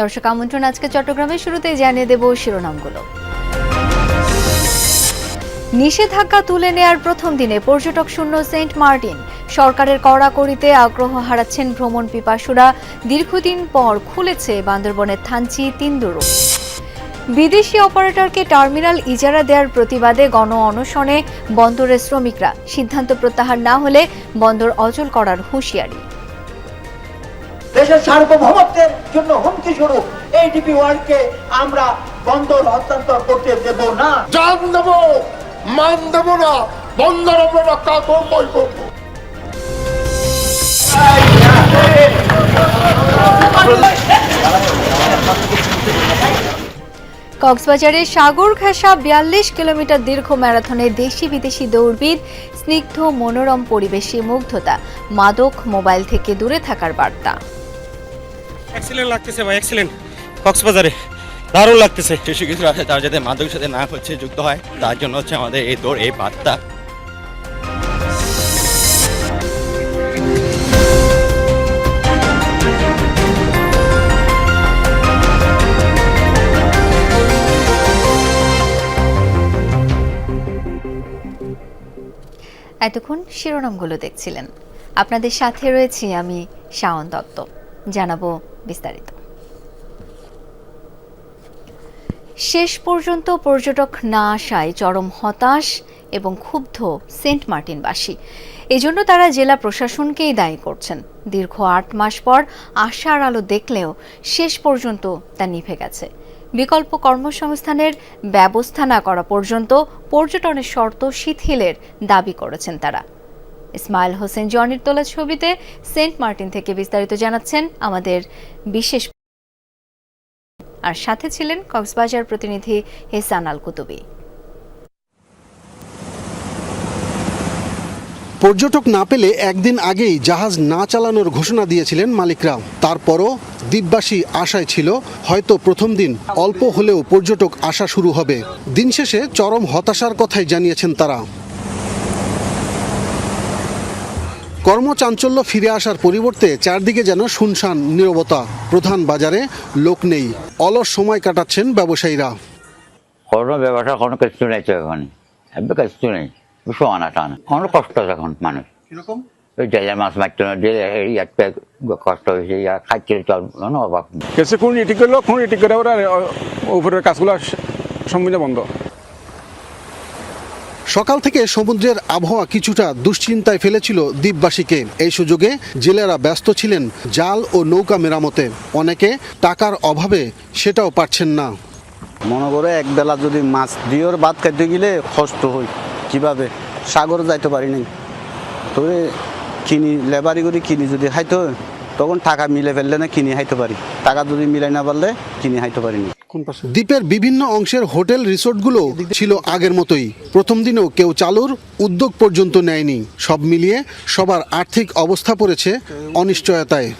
দর্শক আমন্ত্রণ আজকে চট্টগ্রামের শুরুতেই জানিয়ে দেব শিরোনামগুলো। নিষেধাজ্ঞা তুলে নেয়ার প্রথম দিনে পর্যটক শূন্য সেন্ট মার্টিন। সরকারের কড়াকড়িতে আগ্রহ হারাচ্ছেন ভ্রমণ পিপাসুরা। দীর্ঘদিন পর খুলেছে বান্দরবনের থানচি তিনদুরু বিদেশি অপারেটরকে টার্মিনাল ইজারা দেওয়ার প্রতিবাদে গণ অনশনে বন্দরের শ্রমিকরা। সিদ্ধান্ত প্রত্যাহার না হলে বন্দর অচল করার হুঁশিয়ারি। দেশের সার্বভৌমত্বের জন্য হুমকি স্বরূপ এডিপি ওয়ার্ল্ডকে আমরা বন্দর হস্তান্তর করতে দেব না। জান দেব মান দেব না বন্দর আমরা রক্ষা করবই করব। কক্সবাজারের সাগর ঘেঁষা বিয়াল্লিশ কিলোমিটার দীর্ঘ ম্যারাথনে দেশি বিদেশি দৌড়বিদ স্নিগ্ধ মনোরম পরিবেশে মুগ্ধতা মাদক মোবাইল থেকে দূরে থাকার বার্তা। এক্সিলেন্ট লাগতেছে ভাই এক্সিলেন্ট কক্সবাজারে দারুণ লাগতেছে। শিশু কিছু আছে তারা যাতে মাদকের সাথে না হচ্ছে যুক্ত হয় তার জন্য হচ্ছে আমাদের এই দৌড় এই বার্তা। এতক্ষণ শিরোনামগুলো দেখছিলেন। আপনাদের সাথে রয়েছি আমি শাওন দত্ত। জানাব বিস্তারিত। শেষ পর্যন্ত পর্যটক না আসায় চরম হতাশ এবং ক্ষুব্ধ সেন্ট মার্টিনবাসী। এজন্য তারা জেলা প্রশাসনকেই দায়ী করছেন। দীর্ঘ আট মাস পর আশার আলো দেখলেও শেষ পর্যন্ত তা নিভে গেছে। বিকল্প কর্মসংস্থানের ব্যবস্থা না করা পর্যন্ত পর্যটনের শর্ত শিথিলের দাবি করেছেন তারা। ইসমাইল হোসেন জনির তোলা ছবিতে সেন্ট মার্টিন থেকে বিস্তারিত জানাচ্ছেন আমাদের বিশেষ আর সাথে ছিলেন কক্সবাজার প্রতিনিধি হেসান আল কুতুবি পর্যটক না পেলে একদিন আগেই জাহাজ না চালানোর ঘোষণা দিয়েছিলেন মালিকরা তারপরও দ্বীপবাসী আশায় ছিল, হয়তো প্রথম দিন অল্প হলেও পর্যটক আসা শুরু হবে। দিন শেষে চরম হতাশার কথাই জানিয়েছেন তারা। কর্মচাঞ্চল্য ফিরে আসার পরিবর্তে চারদিকে যেন শুনশান নীরবতা। প্রধান বাজারে লোক নেই। অলস সময় কাটাচ্ছেন ব্যবসায়ীরা। কোনো ব্যবসা কোনো কিছু নেই তো এখন। কিছু নেই। সমানা টান। অনেক কষ্ট আছে এখন মানুষ। ওই জেলের মাছ মারতে না জেলে এই কষ্ট হয়েছে ইয়া চল অভাব কোন ইটি করল কোন ইটি করে ওরা উপরের কাজগুলো সম্পূর্ণ বন্ধ। সকাল থেকে সমুদ্রের আবহাওয়া কিছুটা দুশ্চিন্তায় ফেলেছিল দ্বীপবাসীকে। এই সুযোগে জেলেরা ব্যস্ত ছিলেন জাল ও নৌকা মেরামতে। অনেকে টাকার অভাবে সেটাও পারছেন না। মনে করে এক বেলা যদি মাছ দিয়েও ভাত খাইতে গেলে কষ্ট হই কীভাবে? সাগর যাইতে পারি নাই। তবে কিনি, লেবারি করে, কিনি যদি খাইতে তখন টাকা মিলে ফেললে না কিনে খাইতে পারি। টাকা যদি মিলাই না পারলে কিনে খাইতে পারিনি দ্বীপের বিভিন্ন অংশের হোটেল রিসোর্টগুলো ছিল আগের মতোই। প্রথম দিনেও কেউ চালুর উদ্যোগ পর্যন্ত নেয়নি। সব মিলিয়ে সবার আর্থিক অবস্থা পড়েছে অনিশ্চয়তায়।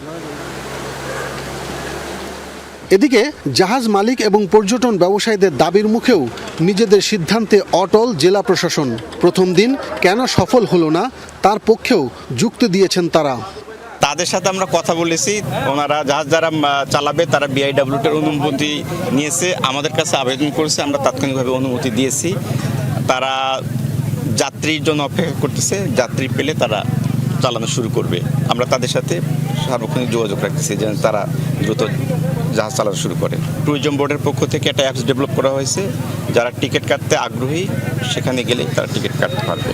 এদিকে জাহাজ মালিক এবং পর্যটন ব্যবসায়ীদের দাবির মুখেও নিজেদের সিদ্ধান্তে অটল জেলা প্রশাসন। প্রথম দিন কেন সফল হলো না, তার পক্ষেও যুক্তি দিয়েছেন তারা। তাদের সাথে আমরা কথা বলেছি। ওনারা জাহাজ যারা চালাবে, তারা বিআইডাব্লিউটির অনুমতি নিয়েছে। আমাদের কাছে আবেদন করেছে, আমরা তাৎক্ষণিকভাবে অনুমতি দিয়েছি। তারা যাত্রীর জন্য অপেক্ষা করতেছে, যাত্রী পেলে তারা চালানো শুরু করবে। আমরা তাদের সাথে সার্বক্ষণিক যোগাযোগ রাখতেছি, যেন তারা দ্রুত জাহাজ চালানো শুরু করে। ট্যুরিজম বোর্ডের পক্ষ থেকে একটা অ্যাপস ডেভেলপ করা হয়েছে। যারা টিকিট কাটতে আগ্রহী, সেখানে গেলে তারা টিকিট কাটতে পারবে।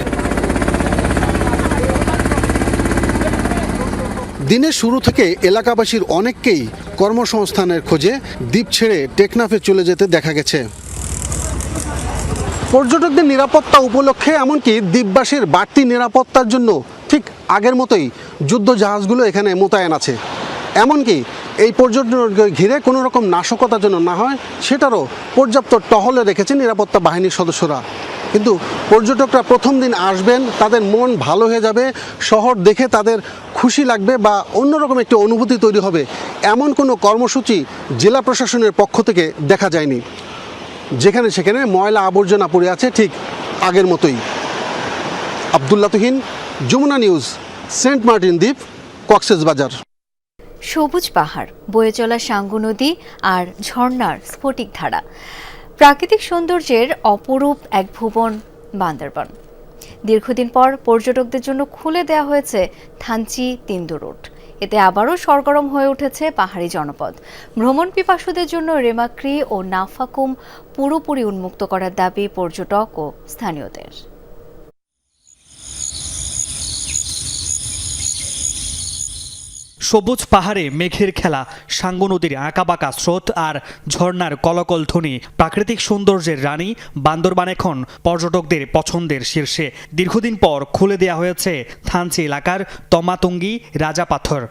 দিনের শুরু থেকে এলাকাবাসীর অনেককেই কর্মসংস্থানের খোঁজে দ্বীপ ছেড়ে টেকনাফে চলে যেতে দেখা গেছে। পর্যটকদের নিরাপত্তা উপলক্ষে এমনকি দ্বীপবাসীর বাড়তি নিরাপত্তার জন্য ঠিক আগের মতোই যুদ্ধ জাহাজগুলো এখানে মোতায়েন আছে। এমনকি এই পর্যটনকে ঘিরে কোনো রকম নাশকতা যেন না হয়, সেটারও পর্যাপ্ত টহলে রেখেছে নিরাপত্তা বাহিনীর সদস্যরা। কিন্তু পর্যটকরা প্রথম দিন আসবেন, তাদের মন ভালো হয়ে যাবে, শহর দেখে তাদের খুশি লাগবে বা অন্যরকম একটি অনুভূতি তৈরি হবে। এমন কোনো কর্মসূচি জেলা প্রশাসনের পক্ষ থেকে দেখা যায়নি। যেখানে সেখানে ময়লা আবর্জনা পড়ে আছে ঠিক আগের মতোই। Abdullah Tuhin, Jamuna news, Saint Martin দ্বীপ, কক্সেস বাজার। সবুজ পাহাড়, বয়ে চলা সাঙ্গু নদী আর ঝর্ণার স্ফটিক ধারা প্রাকৃতিক সৌন্দর্যের অপরূপ এক ভুবন, বান্দরবন। দীর্ঘদিন পর পর্যটকদের জন্য খুলে দেওয়া হয়েছে থানচি তিন্দু রুট। এতে আবারও সরগরম হয়ে উঠেছে পাহাড়ি জনপদ। ভ্রমণ পিপাসুদের জন্য রেমাক্রি ও নাফাকুম পুরোপুরি উন্মুক্ত করার দাবি পর্যটক ও স্থানীয়দের। সবুজ পাহাড়ে মেঘের খেলা, সাঙ্গু নদীর আঁকাবাঁকা স্রোত আর ঝর্ণার কলকল ধ্বনি, প্রাকৃতিক সৌন্দর্যের রানী, বান্দরবান এখন পর্যটকদের পছন্দের শীর্ষে। দীর্ঘদিন পর খুলে দেওয়া হয়েছে থানচি এলাকার তমাতুঙ্গি রাজা পাথর।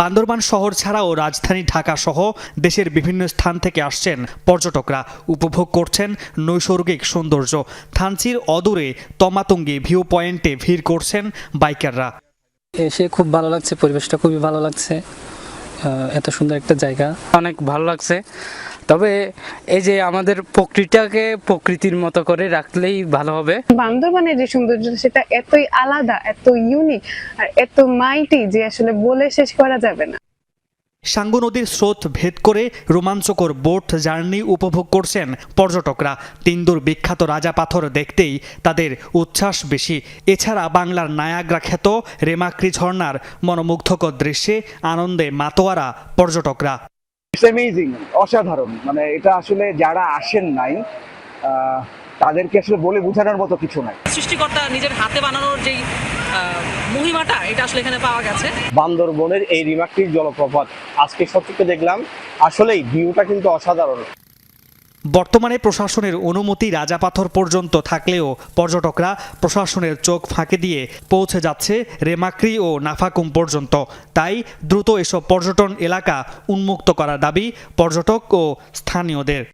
বান্দরবান শহর ছাড়াও রাজধানী ঢাকা সহ দেশের বিভিন্ন স্থান থেকে আসছেন পর্যটকরা। উপভোগ করছেন নৈসর্গিক সৌন্দর্য। থানচির অদূরে তমাতুঙ্গি ভিউ পয়েন্টে ভিড় করছেন বাইকাররা। এসে খুব ভালো লাগছে, পরিবেশটা খুবই ভালো লাগছে এত সুন্দর একটা জায়গা। অনেক ভালো লাগছে। তবে এই যে আমাদের প্রকৃতিটাকে প্রকৃতির মতো করে রাখলেই ভালো হবে। বান্দরবানের যে সৌন্দর্য সেটা এতই আলাদা, এত ইউনিক আর এত মাইটি যে আসলে বলে শেষ করা যাবে না। সাঙ্গু নদীর স্রোত ভেদ করে রোমাঞ্চকর বোট জার্নি উপভোগ করছেন পর্যটকরা। তিন্দুর বিখ্যাত রাজা পাথর দেখতেই তাদের উচ্ছ্বাস বেশি। এছাড়া বাংলার নায়াগ্রা খ্যাত রেমাক্রি ঝর্নার মনোমুগ্ধকর দৃশ্যে আনন্দে মাতোয়ারা পর্যটকরা। অসাধারণ। মানে এটা আসলে যারা আসেন নাই তাদেরকে আসলে বলে বোঝানোর মতো কিছু নাই। সৃষ্টিকর্তা নিজের হাতে বানানোর যেই মহিমাটা এটা আসলে এখানে পাওয়া গেছে। বান্দরবনের এই রিমাক্রির জলপ্রপাত। আজকে সত্যি দেখলাম আসলেই ভিউটা কিন্তু অসাধারণ। বর্তমানে প্রশাসনের অনুমতি রাজাপাথর পর্যন্ত থাকলেও পর্যটকরা প্রশাসনের চোখ ফাঁকে দিয়ে পৌঁছে যাচ্ছে রেমাক্রি ও নাফাকুম পর্যন্ত। তাই দ্রুত এসব পর্যটন এলাকা উন্মুক্ত করার দাবি পর্যটক ও স্থানীয়দের।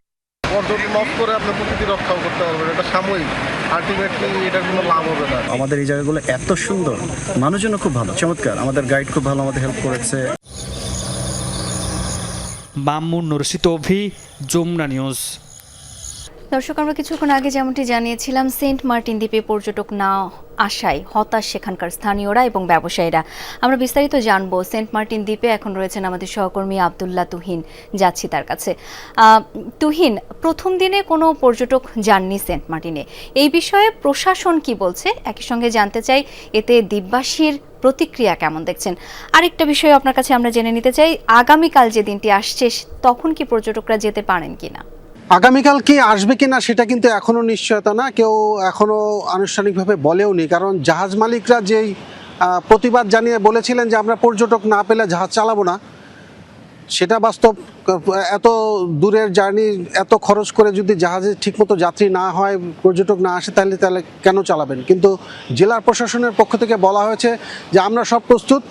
পর্যটন লস করে আপনি প্রকৃতি রক্ষাও করতে পারবেন। এটা সাময়িক। আলটিমেটলি কোনো লাভ হবে না। আমাদের এই জায়গাগুলো এত সুন্দর। মানুষজনও খুব ভালো চমৎকার। আমাদের গাইড খুব ভালো আমাদের হেল্প করেছে। মামুন নরসিত অভি যমুনা নিউজ দর্শক, আমরা কিছুক্ষণ আগে যেমনটি জানিয়েছিলাম, সেন্ট মার্টিন দ্বীপে পর্যটক না আসায় হতাশ সেখানকার স্থানীয়রা এবং ব্যবসায়ীরা। আমরা বিস্তারিত জানব, সেন্ট মার্টিন দ্বীপে এখন রয়েছেন আমাদের সহকর্মী আবদুল্লাহ তুহিন, যাচ্ছি তার কাছে। তুহিন, প্রথম দিনে কোনো পর্যটক যাননি সেন্ট মার্টিনে। এই বিষয়ে প্রশাসন কি বলছে? একই সঙ্গে জানতে চাই, এতে দ্বীপবাসীর প্রতিক্রিয়া কেমন দেখছেন? আরেকটা বিষয় আপনার কাছে আমরা জেনে নিতে চাই, আগামীকাল যে দিনটি আসছে, তখন কি পর্যটকরা যেতে পারেন কিনা? আগামীকাল কি আসবে কিনা সেটা কিন্তু এখনও নিশ্চয়তা না, কেউ এখনও আনুষ্ঠানিকভাবে বলেও নি কারণ জাহাজ মালিকরা যেই প্রতিবাদ জানিয়ে বলেছিলেন যে আমরা পর্যটক না পেলে জাহাজ চালাবো না, সেটা বাস্তব, এত দূরের জার্নি, এত খরচ করে যদি জাহাজে ঠিকমতো যাত্রী না হয়, পর্যটক না আসে, তাহলে তাহলে কেন চালাবেন? কিন্তু জেলার প্রশাসনের পক্ষ থেকে বলা হয়েছে যে আমরা সব প্রস্তুত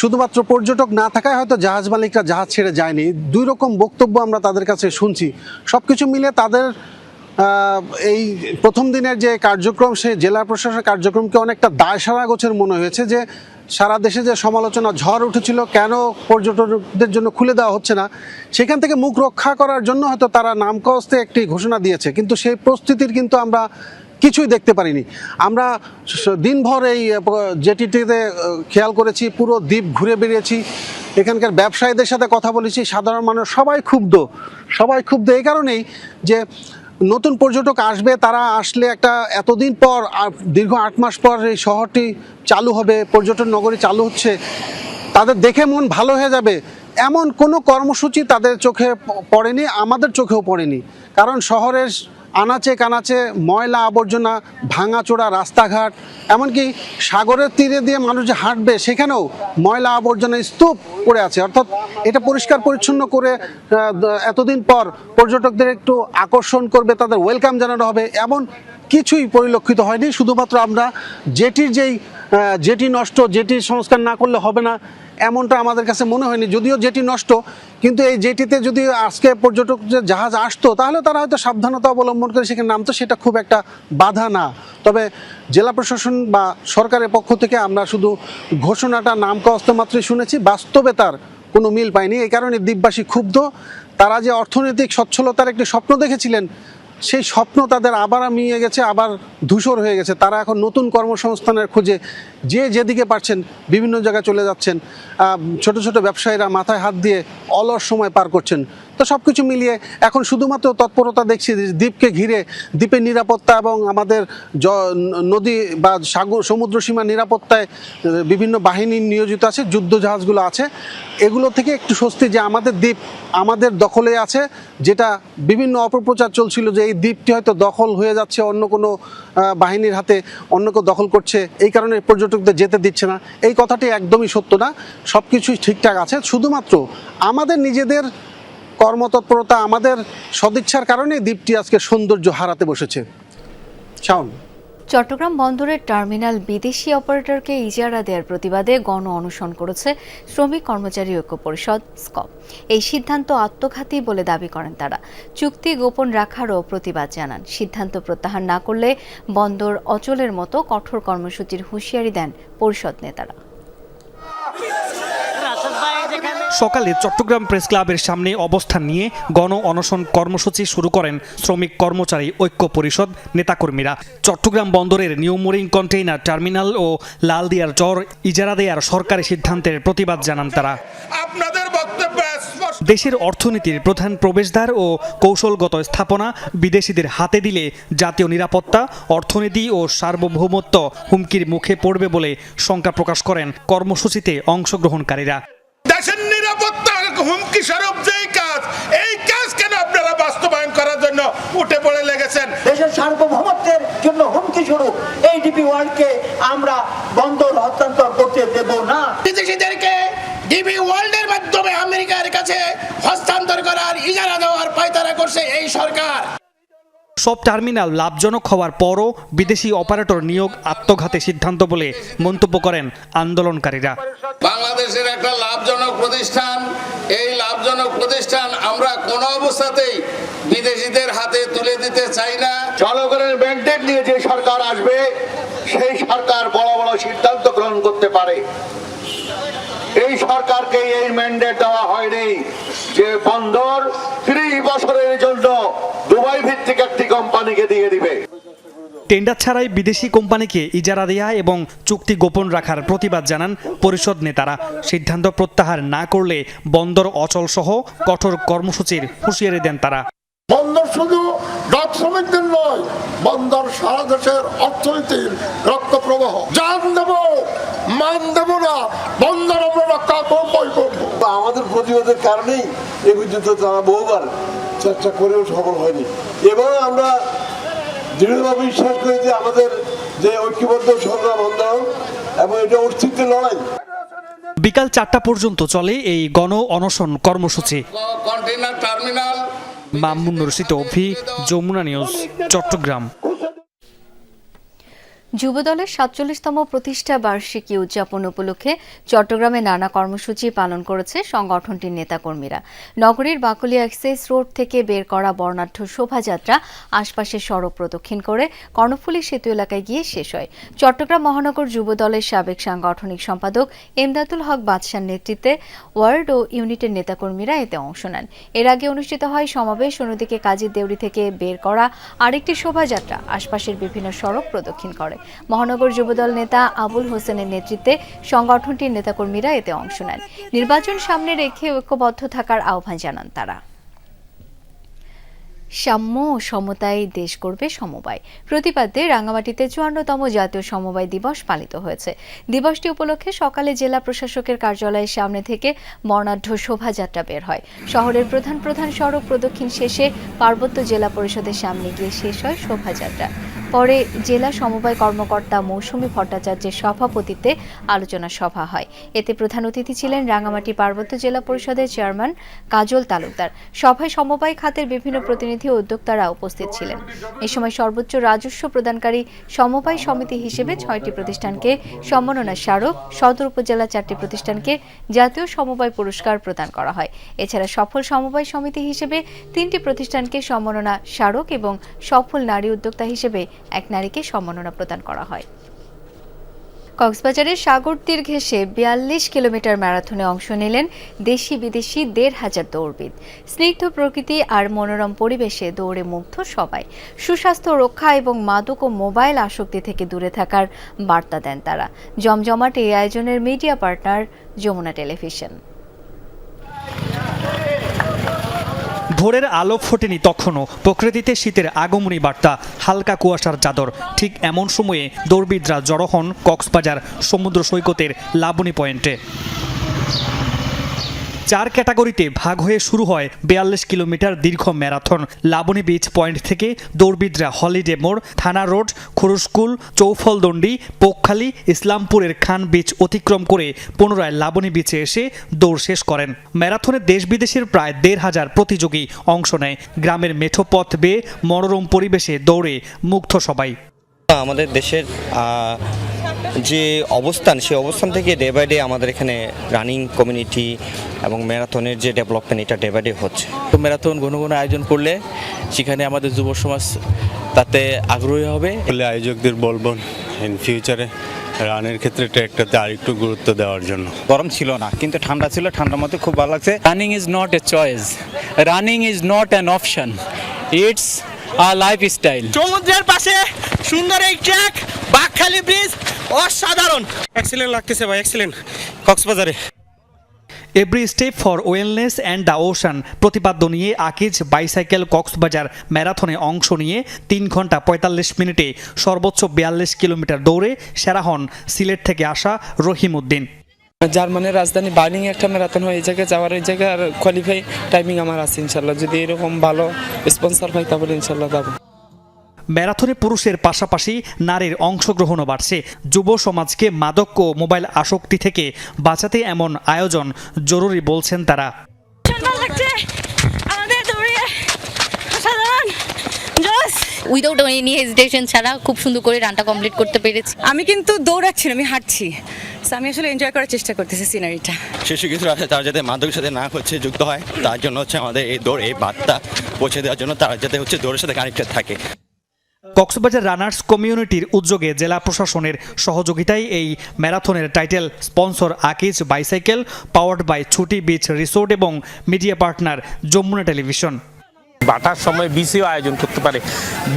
শুধুমাত্র পর্যটক না থাকায় হয়তো জাহাজ মালিকরা জাহাজ ছেড়ে যায়নি। দুই রকম বক্তব্য আমরা তাদের কাছে শুনছি। সব কিছু মিলে তাদের এই প্রথম দিনের যে কার্যক্রম সে জেলা প্রশাসনের কার্যক্রমকে অনেকটা দায়সারা গোছের মনে হয়েছে যে সারা দেশে যে সমালোচনা, ঝড় উঠেছিল, কেন পর্যটকদের জন্য খুলে দেওয়া হচ্ছে না? সেখান থেকে মুখ রক্ষা করার জন্য হয়তো তারা নামকস্তে একটি ঘোষণা দিয়েছে। কিন্তু সেই প্রস্তুতির কিন্তু আমরা কিছুই দেখতে পারিনি। আমরা দিনভর এই জেটিটিতে খেয়াল করেছি, পুরো দ্বীপ ঘুরে বেরিয়েছি এখানকার ব্যবসায়ীদের সাথে কথা বলেছি, সাধারণ মানুষ সবাই ক্ষুব্ধ। সবাই ক্ষুব্ধ এই কারণেই যে নতুন পর্যটক আসবে, তারা আসলে একটা এতদিন পর দীর্ঘ আট মাস পর এই শহরটি চালু হবে, পর্যটন নগরী চালু হচ্ছে, তাদের দেখে মন ভালো হয়ে যাবে। এমন কোনো কর্মসূচি তাদের চোখে পড়েনি, আমাদের চোখেও পড়েনি। কারণ শহরের আনাচে কানাচে ময়লা আবর্জনা, ভাঙাচোরা রাস্তাঘাট, এমনকি সাগরের তীরে দিয়ে মানুষ যে হাঁটবে, সেখানেও ময়লা আবর্জনা স্তূপ পড়ে আছে। অর্থাৎ এটা পরিষ্কার পরিচ্ছন্ন করে এতদিন পর পর্যটকদের একটু আকর্ষণ করবে, তাদের ওয়েলকাম জানানো হবে, এমন কিছুই পরিলক্ষিত হয়নি। শুধুমাত্র আমরা জেটির যেই জেটি নষ্ট, জেটির সংস্কার না করলে হবে না এমনটা আমাদের কাছে মনে হয়নি, যদিও যেটি নষ্ট, কিন্তু এই জেটিতে যদি আজকে পর্যটক যে জাহাজ আসতো, তাহলে তারা হয়তো সাবধানতা অবলম্বন করে সেখানে নামতো, সেটা খুব একটা বাধা না। তবে জেলা প্রশাসন বা সরকারের পক্ষ থেকে আমরা শুধু ঘোষণাটা নামকাস্ত মাত্রই শুনেছি, বাস্তবে তার কোনো মিল পায়নি। এই কারণে দ্বীপবাসী ক্ষুব্ধ। তারা যে অর্থনৈতিক সচ্ছলতার একটি স্বপ্ন দেখেছিলেন সেই স্বপ্ন তাদের আবার মিয়ে গেছে, আবার ধূসর হয়ে গেছে। তারা এখন নতুন কর্মসংস্থানের খুঁজে যে যেদিকে পারছেন বিভিন্ন জায়গায় চলে যাচ্ছেন। ছোট ছোট ব্যবসায়ীরা মাথায় হাত দিয়ে অলস সময় পার করছেন। তো সব কিছু মিলিয়ে এখন শুধুমাত্র তৎপরতা দেখছি দ্বীপকে ঘিরে দ্বীপের নিরাপত্তা এবং আমাদের জ- নদী বা সাগর, সমুদ্র সীমা নিরাপত্তায় বিভিন্ন বাহিনী নিয়োজিত আছে, যুদ্ধ জাহাজগুলো আছে। এগুলো থেকে একটু স্বস্তি যে আমাদের দ্বীপ আমাদের দখলে আছে, যেটা বিভিন্ন অপপ্রচার চলছিল যে এই দ্বীপটি হয়তো দখল হয়ে যাচ্ছে, অন্য কোনো বাহিনীর হাতে অন্য কেউ দখল করছে, এই কারণে পর্যটকদের যেতে দিচ্ছে না। এই কথাটি একদমই সত্য না। সব কিছুই ঠিকঠাক আছে। শুধুমাত্র আমাদের নিজেদের কর্মতৎপরতা আমাদের সদিচ্ছার কারণে দ্বীপটি আজকে সৌন্দর্য হারাতে বসেছে। শাওন। চট্টগ্রাম বন্দরের টার্মিনাল বিদেশি অপারেটরকে ইজারা দেওয়ার প্রতিবাদে গণ অনশন করেছে শ্রমিক কর্মচারী ঐক্য পরিষদ স্কপ। এই সিদ্ধান্ত আত্মঘাতী বলে দাবি করেন তারা। চুক্তি গোপন রাখারও প্রতিবাদ জানান। সিদ্ধান্ত প্রত্যাহার না করলে বন্দর অচলের মতো কঠোর কর্মসূচির হুঁশিয়ারি দেন পরিষদ নেতারা। সকালে চট্টগ্রাম প্রেস ক্লাবের সামনে অবস্থান নিয়ে গণ অনশন কর্মসূচি শুরু করেন শ্রমিক কর্মচারী ঐক্য পরিষদ নেতাকর্মীরা। চট্টগ্রাম বন্দরের নিউ মোরিং কন্টেইনার টার্মিনাল ও লালদিয়ার চর ইজারা দেওয়ার সরকারি সিদ্ধান্তের প্রতিবাদ জানান তারা। আপনাদের দেশের অর্থনীতির প্রধান প্রবেশদ্বার ও কৌশলগত স্থাপনা বিদেশিদের হাতে দিলে জাতীয় নিরাপত্তা অর্থনীতি ও সার্বভৌমত্ব হুমকির মুখে পড়বে বলে শঙ্কা প্রকাশ করেন কর্মসূচিতে অংশগ্রহণকারীরা। হুমকি স্বরূপ যে কাজ এই কাজ কেন আপনারা বাস্তবায়ন করার জন্য উঠে পড়ে লেগেছেন? দেশের সার্বভৌমত্বের জন্য হুমকি স্বরূপ এই ডিপি ওয়ার্ল্ডকে আমরা বন্দর হস্তান্তর করতে দেব না। বিদেশিদেরকে ডিবি ওয়ার্ল্ডের মাধ্যমে আমেরিকার কাছে হস্তান্তর করার ইজারা দেওয়ার পায়তারা করছে এই সরকার। সব টার্মিনাল লাভজনক হওয়ার পরও বিদেশি অপারেটর নিয়োগ আত্মঘাতী সিদ্ধান্ত বলে মন্তব্য করেন আন্দোলনকারীরা। বাংলাদেশের একটা লাভজনক প্রতিষ্ঠান এই লাভজনক প্রতিষ্ঠান আমরা কোনো অবস্থাতেই বিদেশিদের হাতে তুলে দিতে চাই না। জনগণের ম্যান্ডেট নিয়ে যে সরকার আসবে সেই সরকার বড় বড় সিদ্ধান্ত গ্রহণ করতে পারে। এই সরকারকে এই ম্যান্ডেট দেওয়া হয়নি যে বন্দর ত্রিশ বছরের জন্য দুবাই ভিত্তিক একটি কোম্পানিকে দিয়ে দিবে। টেন্ডার ছাড়াই বিদেশি কোম্পানিকে ইজারা দেয়া এবং চুক্তি গোপন রাখার প্রতিবাদ জানান পরিষদ নেতারা। সিদ্ধান্ত প্রত্যাহার না করলে বন্দর অচল সহ কঠোর কর্মসূচির হুঁশিয়ারি দেন তারা। বন্দর শুধু ডক শ্রমিকদের নয় বন্দর সারা দেশের অর্থনীতির রক্ত প্রবাহ জান দেব মান দেব না বন্দর আমরা রক্ষা করব। আমাদের প্রতিবাদের কারণেই এই বিদ্যুৎ তারা বহুবার চেষ্টা করেও সফল হয়নি। এবং আমরা দৃঢ়ভাবে বিশ্বাস করি যে আমাদের যে ঐক্যবদ্ধ সংগ্রাম আন্দোলন এবং এটা অস্তিত্বের লড়াই। বিকাল চারটা পর্যন্ত চলে এই গণ অনশন কর্মসূচি। Terminal Mamun Rashid Ovi Jamuna news Chittagong. যুবদলের সাতচল্লিশতম প্রতিষ্ঠা বার্ষিকী উদযাপন উপলক্ষে চট্টগ্রামে নানা কর্মসূচি পালন করেছে সংগঠনটির নেতাকর্মীরা। নগরীর বাকলিয়া এক্সেস রোড থেকে বের করা বর্ণাঢ্য শোভাযাত্রা আশপাশের সড়ক প্রদক্ষিণ করে কর্ণফুলী সেতু এলাকায় গিয়ে শেষ হয়। চট্টগ্রাম মহানগর যুবদলের সাবেক সাংগঠনিক সম্পাদক এমদাতুল হক বাদশার নেতৃত্বে ওয়ার্ড ও ইউনিটের নেতাকর্মীরা এতে অংশ নেন। এর আগে অনুষ্ঠিত হয় সমাবেশ, অন্যদিকে কাজী দেউরি থেকে বের করা আরেকটি শোভাযাত্রা আশপাশের বিভিন্ন সড়ক প্রদক্ষিণ করে। মহানগর যুবদল নেতা আবুল হোসেনের নেতৃত্বে সংগঠনটির নেতাকর্মীরা এতে অংশ নেন। নির্বাচন সামনে রেখে ঐক্যবদ্ধ থাকার আহ্বান জানান তারা। সাম্য ও সমতায় দেশ করবে সমবায়। প্রতিপাদ্যে রাঙামাটিতে চুয়ান্নতম জাতীয় সমবায় দিবস পালিত হয়েছে। দিবসটি উপলক্ষে সকালে জেলা প্রশাসকের কার্যালয়ের সামনে থেকে বর্ণাঢ্য শোভাযাত্রা বের হয়। শহরের প্রধান প্রধান সড়ক প্রদক্ষিণ শেষে পার্বত্য জেলা পরিষদের সামনে গিয়ে শেষ হয় শোভাযাত্রা। পরে জেলা সমবায় কর্মকর্তা মৌসুমী ভট্টাচার্যের সভাপতিত্বে আলোচনা সভা হয়। এতে প্রধান অতিথি ছিলেন রাঙামাটি পার্বত্য জেলা পরিষদের চেয়ারম্যান কাজল তালুকদার। সভায় সমবায় খাতের বিভিন্ন প্রতিনিধি ও উদ্যোক্তারা উপস্থিত ছিলেন। এ সময় সর্বোচ্চ রাজস্ব প্রদানকারী সমবায় সমিতি হিসেবে ছয়টি প্রতিষ্ঠানকে সম্মাননা স্মারক, সদর উপজেলা চারটি প্রতিষ্ঠানকে জাতীয় সমবায় পুরস্কার প্রদান করা হয়। এছাড়া সফল সমবায় সমিতি হিসেবে তিনটি প্রতিষ্ঠানকে সম্মাননা স্মারক এবং সফল নারী উদ্যোক্তা হিসেবে এক নারীকে সম্মাননা প্রদান করা হয়। কক্সবাজারের সাগর তীর ঘেঁষে বিয়াল্লিশ কিলোমিটার ম্যারাথনে অংশ নিলেন দেশি বিদেশি দেড় হাজার দৌড়বিদ। স্নিগ্ধ প্রকৃতি আর মনোরম পরিবেশে দৌড়ে মুগ্ধ সবাই। সুস্বাস্থ্য, রক্ষা এবং মাদক ও মোবাইল আসক্তি থেকে দূরে থাকার বার্তা দেন তারা। জমজমাট এই আয়োজনের মিডিয়া পার্টনার যমুনা টেলিভিশন। ভোরের আলো ফোটেনি তখনও। প্রকৃতিতে শীতের আগমনী বার্তা, হালকা কুয়াশার চাদর। ঠিক এমন সময়ে দৌড়বিদরা জড়ো হন কক্সবাজার সমুদ্র সৈকতের লাবণী পয়েন্টে। চার ক্যাটাগরিতে ভাগ হয়ে শুরু হয় বিয়াল্লিশ কিলোমিটার দীর্ঘ ম্যারাথন। লাবণী বিচ পয়েন্ট থেকে দৌড়বিদরা হলিডে মোড়, থানা রোড খুরুস্কুল চৌফলদণ্ডি, পোকখালী, ইসলামপুরের খান বিচ অতিক্রম করে পুনরায় লাবণী বিচে এসে দৌড় শেষ করেন। ম্যারাথনে দেশ বিদেশের প্রায় দেড় হাজার প্রতিযোগী অংশ নেয়। গ্রামের মেঠো পথ বেয়ে মনোরম পরিবেশে দৌড়ে মুগ্ধ সবাই। আমাদের দেশের যে অবস্থান সেই অবস্থান থেকে ডে বাই ডে আমাদের এখানে রানিং কমিউনিটি এবং ম্যারাথনের যে ডেভেলপমেন্ট এটা ডে বাই ডে হচ্ছে। তো ম্যারাথন ঘন ঘন আয়োজন করলে সেখানে আমাদের যুব সমাজ তাতে আগ্রহী হবে। বলে আয়োজকদের বলব ইন ফিউচারে রানের ক্ষেত্রে ট্র্যাকটাতে আরেকটু গুরুত্ব দেওয়ার জন্য। গরম ছিল না কিন্তু ঠান্ডা ছিল ঠান্ডার মধ্যে খুব ভালো লাগছে। Running is not a choice running is not an option it's a lifestyle সমুদ্রের পাশে সুন্দর এই ট্র্যাক বাঘখালি ব্রিজ অসাধারণ। এক্সিলেন্ট লাগতেছে ভাই এক্সিলেন্ট কক্সবাজারে। Every step for wellness and the ocean প্রতিপাদ্য নিয়ে আকিজ বাইসাইকেল কক্সবাজার ম্যারাথনে অংশ নিয়ে তিন ঘণ্টা পঁয়তাল্লিশ মিনিটে সর্বোচ্চ বিয়াল্লিশ কিলোমিটার দৌড়ে সেরা হন সিলেট থেকে আসা রহিম উদ্দিন। জার্মানের রাজধানী বার্লিং একটা ম্যারাথন হয় এই জায়গায় যাওয়ার ওই জায়গায় আর কোয়ালিফাই টাইমিং আমার আছে ইনশাল্লাহ। যদি এরকম ভালো স্পন্সর হয় তাহলে ইনশাল্লাহ যাব। ম্যারাথনে পুরুষের পাশাপাশি নারীর অংশগ্রহণও বাড়ছে। যুব সমাজকে মাদক ও মোবাইল আসক্তি থেকে বাঁচাতে এমন আয়োজন জরুরি বলছেন তারা। উইদাউট এনি হেজিটেশন ছাড়া খুব সুন্দর করে রানটা কমপ্লিট করতে পেরেছি। আমি কিন্তু দৌড়াচ্ছি না আমি হাঁটছি। আমি আসলে এনজয় করার চেষ্টা করতেছি সিনারিটা শিশু কিছু আছে তারা যাতে মাদকের সাথে না হচ্ছে যুক্ত হয় তার জন্য হচ্ছে আমাদের এই দৌড় এই বার্তা পৌঁছে দেওয়ার জন্য তারা যাতে হচ্ছে দৌড়ের সাথে কানেক্টেড থাকে। কক্সবাজার রানার্স কমিউনিটির উদ্যোগে জেলা প্রশাসনের সহযোগিতায় এই ম্যারাথনের title sponsor Akij bicycle, powered by Chuti beach resort এবং মিডিয়া পার্টনার যমুনা টেলিভিশন। বাটার সময় বিসিও আয়োজন করতে পারে।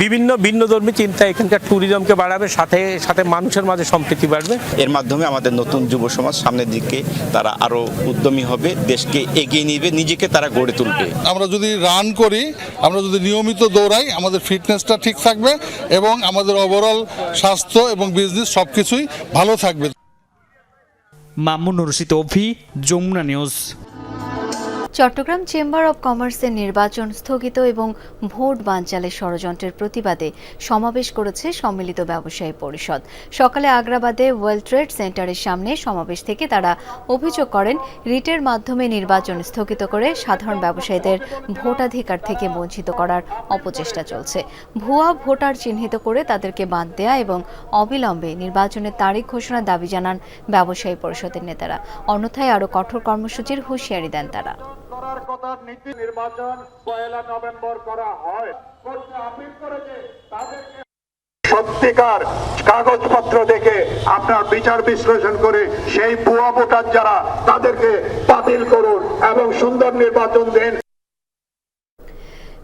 বিভিন্ন ভিন্নধর্মী চিন্তা এখানকার ট্যুরিজমকে বাড়াবে সাথে সাথে মানুষের মাঝে সম্প্রীতি বাড়বে। এর মাধ্যমে আমাদের নতুন যুব সমাজ সামনের দিকে তারা আরও উদ্যমী হবে দেশকে এগিয়ে নিবে নিজেকে তারা গড়ে তুলবে। আমরা যদি রান করি আমরা যদি নিয়মিত দৌড়াই আমাদের ফিটনেসটা ঠিক থাকবে এবং আমাদের ওভারঅল স্বাস্থ্য এবং বিজনেস সব কিছুই ভালো থাকবে। Mamun Rashid Ovi Jamuna news Chittagong chamber of কমার্সের নির্বাচন স্থগিত এবং ভোট বানচালের ষড়যন্ত্রের প্রতিবাদে সমাবেশ করেছে সম্মিলিত ব্যবসায়ী পরিষদ। সকালে আগ্রাবাদে ওয়ার্ল্ড ট্রেড সেন্টারের সামনে সমাবেশ থেকে তারা অভিযোগ করেন, রিটের মাধ্যমে নির্বাচন স্থগিত করে সাধারণ ব্যবসায়ীদের ভোটাধিকার থেকে বঞ্চিত করার অপচেষ্টা চলছে। ভুয়া ভোটার চিহ্নিত করে তাদেরকে বাদ দেয়া এবং অবিলম্বে নির্বাচনের তারিখ ঘোষণার দাবি জানান ব্যবসায়ী পরিষদের নেতারা। অন্যথায় আরও কঠোর কর্মসূচির হুঁশিয়ারি দেন তারা। কথা নীতি নির্বাচন পয়লা নভেম্বর করা হয়। কোর্টে আপিল করেছে তাদেরকে সত্যিকার কাগজপত্র দেখে আপনার বিচার বিশ্লেষণ করে সেই ভুয়া ভোটার যারা তাদেরকে বাতিল করুন এবং সুন্দর নির্বাচন দেন।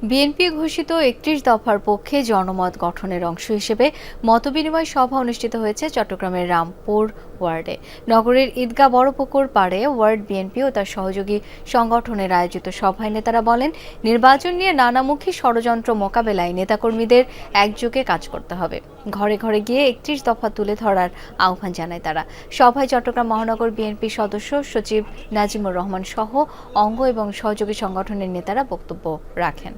বিএনপি ঘোষিত একত্রিশ দফার পক্ষে জনমত গঠনের অংশ হিসেবে মতবিনিময় সভা অনুষ্ঠিত হয়েছে চট্টগ্রামের রামপুর ওয়ার্ডে। নগরের ঈদগাহ বড়পুকুর পাড়ে ওয়ার্ড বিএনপি ও তার সহযোগী সংগঠনের আয়োজিত সভায় নেতারা বলেন, নির্বাচন নিয়ে নানামুখী ষড়যন্ত্র মোকাবেলায় নেতাকর্মীদের একযোগে কাজ করতে হবে। ঘরে ঘরে গিয়ে একত্রিশ দফা তুলে ধরার আহ্বান জানায় তারা। সভায় চট্টগ্রাম মহানগর বিএনপি সদস্য সচিব নাজিমুর রহমান সহ অঙ্গ এবং সহযোগী সংগঠনের নেতারা বক্তব্য রাখেন।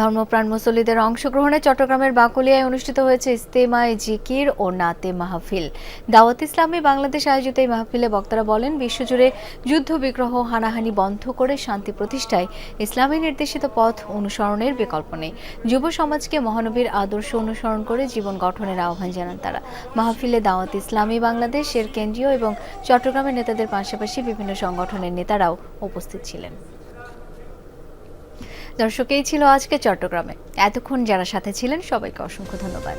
ধর্মপ্রাণ মুসল্লিদের অংশগ্রহণে চট্টগ্রামের বাকুলিয়ায় অনুষ্ঠিত হয়েছে ইস্তেমায় জিকির ও নাতে মাহফিল। দাওয়াত ইসলামী বাংলাদেশ আয়োজিত এই মাহফিলে বক্তারা বলেন, বিশ্বজুড়ে যুদ্ধ বিগ্রহ হানাহানি বন্ধ করে শান্তি প্রতিষ্ঠায় ইসলামী নির্দেশিত পথ অনুসরণের বিকল্প নেই। যুব সমাজকে মহানবীর আদর্শ অনুসরণ করে জীবন গঠনের আহ্বান জানান তারা। মাহফিলে দাওয়াত ইসলামী বাংলাদেশের কেন্দ্রীয় এবং চট্টগ্রামের নেতাদের পাশাপাশি বিভিন্ন সংগঠনের নেতারাও উপস্থিত ছিলেন। দর্শক এই ছিল আজকে চট্টগ্রামে। এতক্ষণ যারা সাথে ছিলেন সবাইকে অসংখ্য ধন্যবাদ।